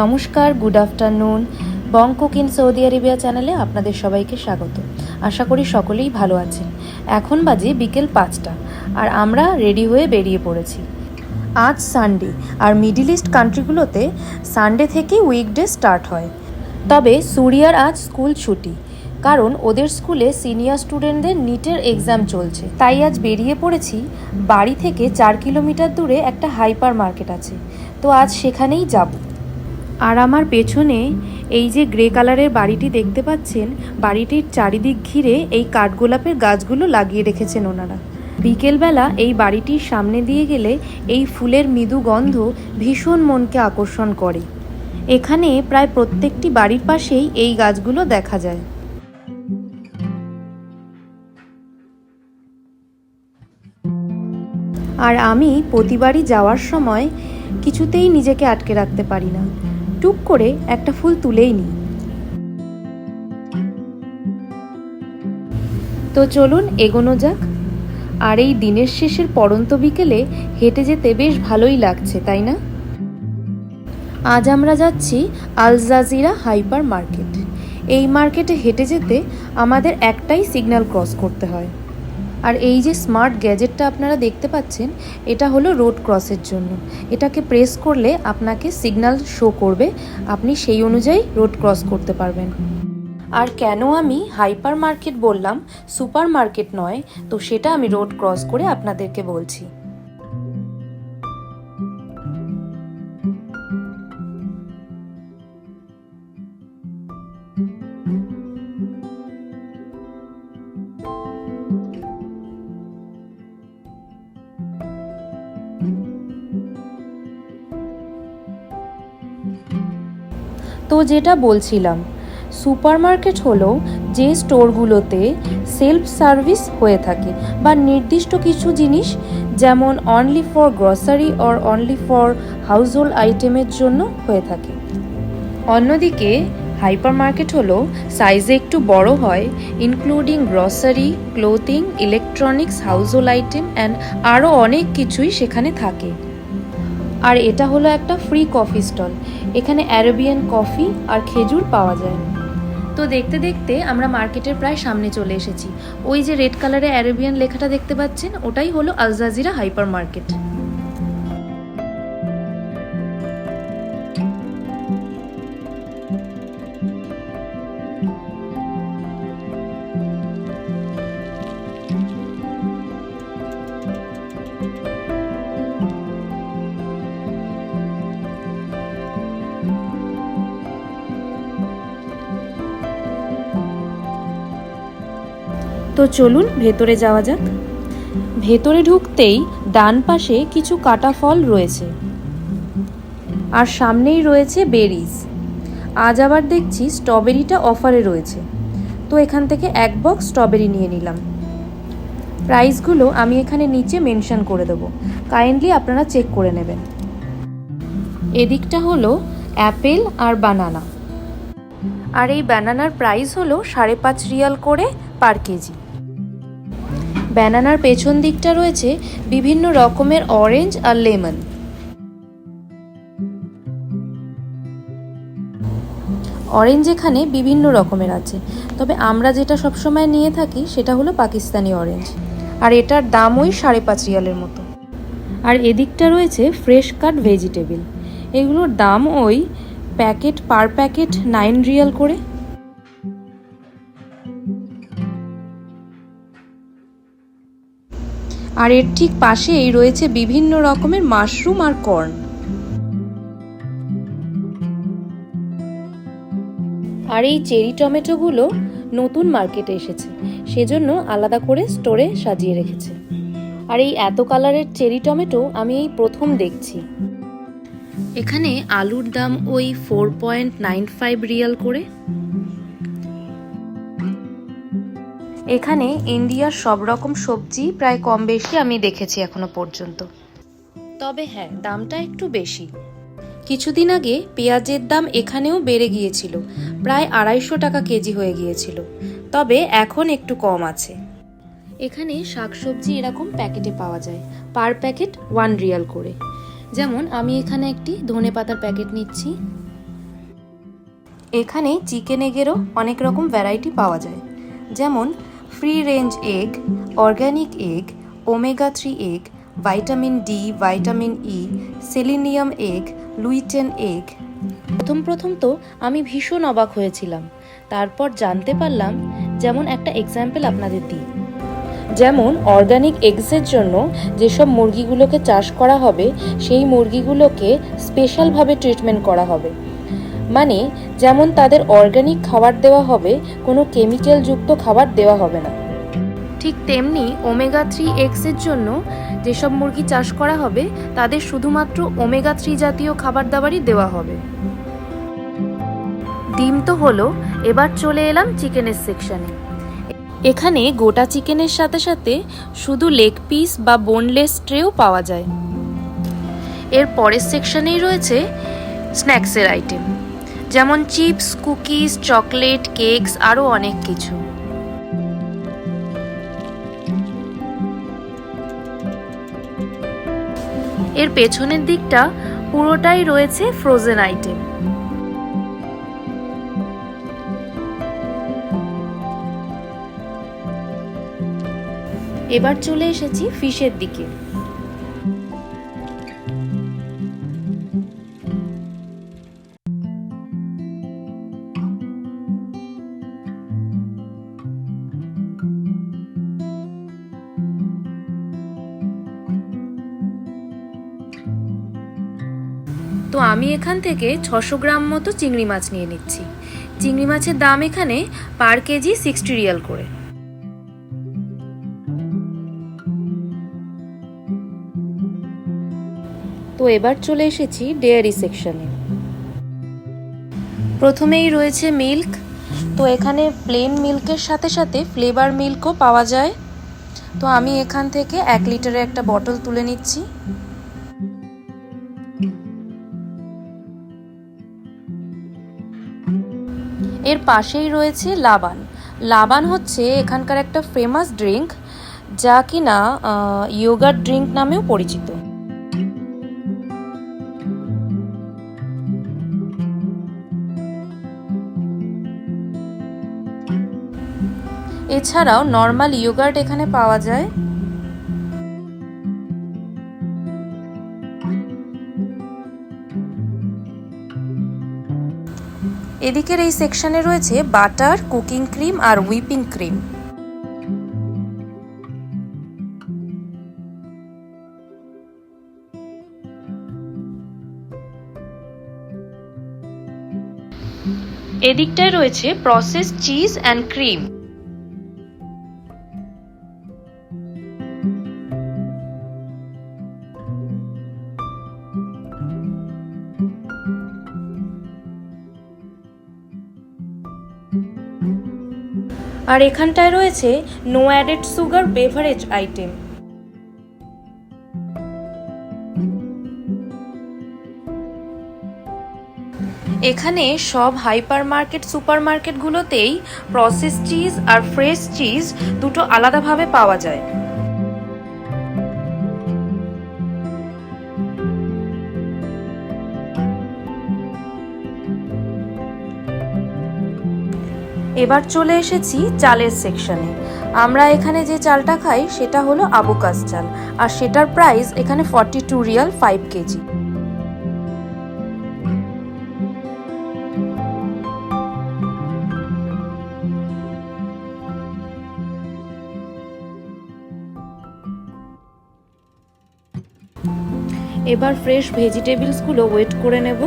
নমস্কার good afternoon Bong Cook Saudi Arabia চ্যানেলে আপনাদের সবাইকে স্বাগত। আশা করি সকলেই ভালো আছেন। এখন বাজে বিকেল পাঁচটা আর আমরা রেডি হয়ে বেরিয়ে পড়েছি। আজ সানডে আর মিডিল ইস্ট কান্ট্রিগুলোতে সানডে থেকেই উইকডে স্টার্ট হয়। তবে সুরিয়ার আজ স্কুল ছুটি, কারণ ওদের স্কুলে সিনিয়র স্টুডেন্টদের নিটের এক্সাম চলছে। তাই আজ বেরিয়ে পড়েছি, বাড়ি থেকে চার কিলোমিটার দূরে একটা হাইপার মার্কেট আছে। তো আজ সেখানেই যাব। আর আমার পেছনে এই যে গ্রে কালারের বাড়িটি দেখতে পাচ্ছেন, বাড়িটির চারিদিক ঘিরে এই কাঠগোলাপের গাছগুলো লাগিয়ে রেখেছেন ওনারা। বিকেলবেলা এই বাড়িটির সামনে দিয়ে গেলে এই ফুলের মৃদু গন্ধ ভীষণ মনকে আকর্ষণ করে। এখানে প্রায় প্রত্যেকটি বাড়ির পাশেই এই গাছগুলো দেখা যায়। আর আমি প্রতিবারই যাওয়ার সময় কিছুতেই নিজেকে আটকে রাখতে পারি না। টুক করে একটা ফুল তুলেই নিই। তো চলুন এগোনো যাক। আর এই দিনের শেষের পড়ন্ত বিকেলে হেঁটে যেতে বেশ ভালোই লাগছে, তাই না? আজ আমরা যাচ্ছি আল জাজিরা হাইপার মার্কেট। এই মার্কেটে হেঁটে যেতে আমাদের একটাই সিগন্যাল ক্রস করতে হয়। আর এই যে স্মার্ট গ্যাজেটটা আপনারা দেখতে পাচ্ছেন, এটা হলো রোড ক্রসের জন্য। এটাকে প্রেস করলে আপনাকে সিগনাল শো করবে, আপনি সেই অনুযায়ী রোড ক্রস করতে পারবেন। আর কেন আমি হাইপার মার্কেট বললাম সুপার মার্কেট নয়, তো সেটা আমি রোড ক্রস করে আপনাদেরকে বলছি। তো যেটা বলছিলাম, সুপারমার্কেট হলো যে স্টোরগুলোতে সেলফ সার্ভিস হয়ে থাকে বা নির্দিষ্ট কিছু জিনিস, যেমন only for grocery or only for household আইটেমের জন্য হয়ে থাকে। অন্যদিকে হাইপার মার্কেট হলো সাইজে একটু বড় হয় including grocery clothing electronics house hold item and আরও অনেক কিছুই সেখানে থাকে। আর এটা হলো একটা ফ্রি কফি স্টল এখানে অ্যারেবিয়ান কফি আর খেজুর পাওয়া যায়। তো দেখতে দেখতে আমরা মার্কেটের প্রায় সামনে চলে এসেছি। ওই যে রেড কালারে অ্যারেবিয়ান লেখাটা দেখতে পাচ্ছেন, ওটাই হলো আলজাজিরা হাইপার মার্কেট তো চলুন ভেতরে যাওয়া যাক। ভেতরে ঢুকতেই ডান পাশে কিছু কাটা ফল রয়েছে। আর সামনেই রয়েছে বেরিজ। আজ আবার দেখছি স্ট্রবেরিটা অফারে রয়েছে। তো এখান থেকে এক বক্স স্ট্রবেরি নিয়ে নিলাম। প্রাইসগুলো আমি এখানে নিচে মেনশন করে দেবো। কাইন্ডলি আপনারা চেক করে নেবেন। এদিকটা হলো অ্যাপেল আর বানানা। আর এই বানানার প্রাইস হলো সাড়ে পাঁচ রিয়াল করে পার কেজি। ব্যানানার পেছন দিকটা রয়েছে বিভিন্ন রকমের অরেঞ্জ আর লেমন অরেঞ্জ এখানে বিভিন্ন রকমের আছে। তবে আমরা যেটা সবসময় নিয়ে থাকি সেটা হলো পাকিস্তানি অরেঞ্জ আর এটার দাম ওই সাড়ে পাঁচ রিয়ালের মতো। আর এদিকটা রয়েছে ফ্রেশ কাট ভেজিটেবল এগুলোর দাম ওই packet per packet nine riyal করে। আর এর ঠিক পাশেই রয়েছে বিভিন্ন রকমের মাশরুম আর কর্ন। আর এই চেরি টমেটোগুলো নতুন মার্কেটে এসেছে, সেজন্য আলাদা করে স্টোরে সাজিয়ে রেখেছে। আর এই এত কালারের চেরি টমেটো আমি এই প্রথম দেখছি। এখানে আলুর দাম ওই four point nine five riyal করে। এখানে ইন্ডিয়ার সব রকম সবজি প্রায় কম বেশি আমি দেখেছি এখনও পর্যন্ত। তবে হ্যাঁ দামটা একটু বেশি। কিছুদিন আগে পেঁয়াজের দাম এখানেও বেড়ে গিয়েছিল, প্রায় আড়াইশো টাকা কেজি হয়ে গিয়েছিল, তবে এখন একটু কম আছে। এখানে শাকসবজি এরকম প্যাকেটে পাওয়া যায়, পার প্যাকেট ওয়ান রিয়াল করে। যেমন আমি এখানে একটি ধনে পাতার প্যাকেট নিচ্ছি। এখানে চিকেন এগেরও অনেক রকম ভ্যারাইটি পাওয়া যায়, যেমন free range egg organic egg omega three egg vitamin D vitamin E selenium egg lutein egg প্রথম প্রথম তো আমি ভীষণ অবাক হয়েছিলাম। তারপর জানতে পারলাম যেমন একটা এক্সাম্পল আপনাদের দিই। যেমন অর্গানিক এগসের জন্য যেসব মুরগিগুলোকে চাষ করা হবে, সেই মুরগিগুলোকে স্পেশালভাবে ট্রিটমেন্ট করা হবে। মানে যেমন তাদের অর্গানিক খাবার দেওয়া হবে, কোনো কেমিক্যালযুক্ত খাবার দেওয়া হবে না। ঠিক তেমনি ওমেগা থ্রি এক্সের জন্য যেসব মুরগি চাষ করা হবে, তাদের শুধুমাত্র ওমেগা থ্রি জাতীয় খাবার দাবারই দেওয়া হবে। ডিম তো হলো, এবার চলে এলাম চিকেনের সেকশনে এখানে গোটা চিকেনের সাথে সাথে শুধু লেগ পিস বা বোনলেস ট্রেও পাওয়া যায়। এর পরের সেকশনেই রয়েছে স্ন্যাক্সের আইটেম যেমন চিপস, কুকিজ, চকলেট, কেকস আরও অনেক কিছু। এর পেছনের দিকটা পুরোটাই রয়েছে ফ্রোজেন আইটেম এবার চলে এসেছি ফিশের দিকে। তো আমি এখান থেকে ছশো গ্রাম মতো চিংড়ি মাছ নিয়ে নিচ্ছি। চিংড়ি মাছের দাম এখানে পার কেজি সিক্সটি রিয়াল করে। তো এবার চলে এসেছি ডেয়ারি সেকশনে। প্রথমেই রয়েছে মিল্ক। তো এখানে প্লেন মিল্কের সাথে সাথে ফ্লেভার মিল্কও পাওয়া যায়। তো আমি এখান থেকে এক লিটারের একটা বটল তুলে নিচ্ছি। এর পাশেই রয়েছে লাবান। লাবান হচ্ছে এখানকার একটা ফেমাস ড্রিঙ্ক যা কিনা ইয়োগার ড্রিঙ্ক নামেও পরিচিত। এছাড়াও নর্মাল ইয়োগার্ট এখানে পাওয়া যায়। এদিকের এই সেকশনে রয়েছে বাটার, কুকিং ক্রিম আর হুইপিং ক্রিম। এদিকটায় রয়েছে প্রসেস চিজ অ্যান্ড ক্রিম আর এখানটায় রয়েছে no added sugar beverage item এখানে সব হাইপার মার্কেট সুপার মার্কেটগুলোতেই প্রসেস চিজ আর ফ্রেশ চিজ দুটো আলাদাভাবে পাওয়া যায়। এবার চলে এসেছি চালের সেকশনে আমরা এখানে যে চালটা খাই, সেটা হলো আবুকাস চাল, আর সেটার প্রাইস এখানে forty two riyal five KG. এবার ফ্রেশ ভেজিটেবলসগুলো ওয়েট করে নেব।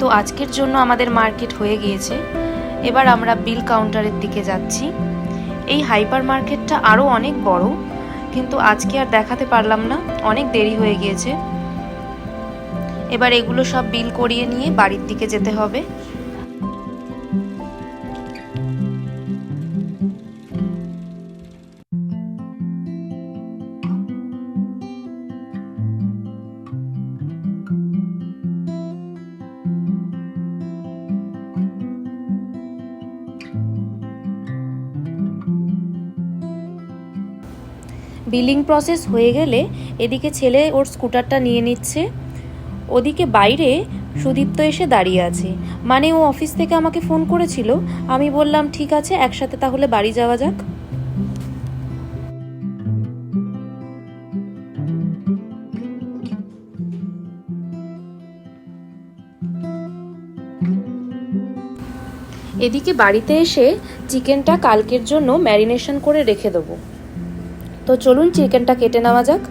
তো আজকের জন্য আমাদের মার্কেট হয়ে গিয়েছে। এবার আমরা বিল কাউন্টারের দিকে যাচ্ছি। এই হাইপার মার্কেটটা আরও অনেক বড়, কিন্তু আজকে আর দেখাতে পারলাম না, অনেক দেরি হয়ে গিয়েছে। এবার এগুলো সব বিল করিয়ে নিয়ে বাড়ির দিকে যেতে হবে। বিলিং প্রসেস হয়ে গেলে এদিকে ছেলে ওর স্কুটারটা নিয়ে নিচ্ছে। ওদিকে বাইরে সুদীপ্ত এসে দাঁড়িয়ে আছে। মানে ও অফিস থেকে আমাকে ফোন করেছিল। আমি বললাম, ঠিক আছে, একসাথে তাহলে বাড়ি যাওয়া যাক। এদিকে বাড়িতে এসে চিকেনটা কালকের জন্য ম্যারিনেশন করে রেখে দেবো। তো চলুন চিকেনটা কেটে নেওয়া যাক।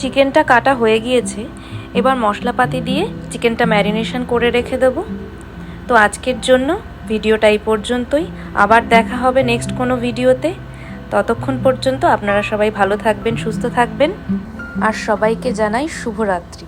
চিকেনটা কাটা হয়ে গিয়েছে, এবার মশলাপাতি দিয়ে চিকেনটা ম্যারিনেশন করে রেখে দেব। তো আজকের জন্য ভিডিওটা এই পর্যন্তই। আবার দেখা হবে নেক্সট কোনো ভিডিওতে। ততক্ষণ পর্যন্ত আপনারা সবাই ভালো থাকবেন, সুস্থ থাকবেন। আর সবাইকে জানাই শুভরাত্রি।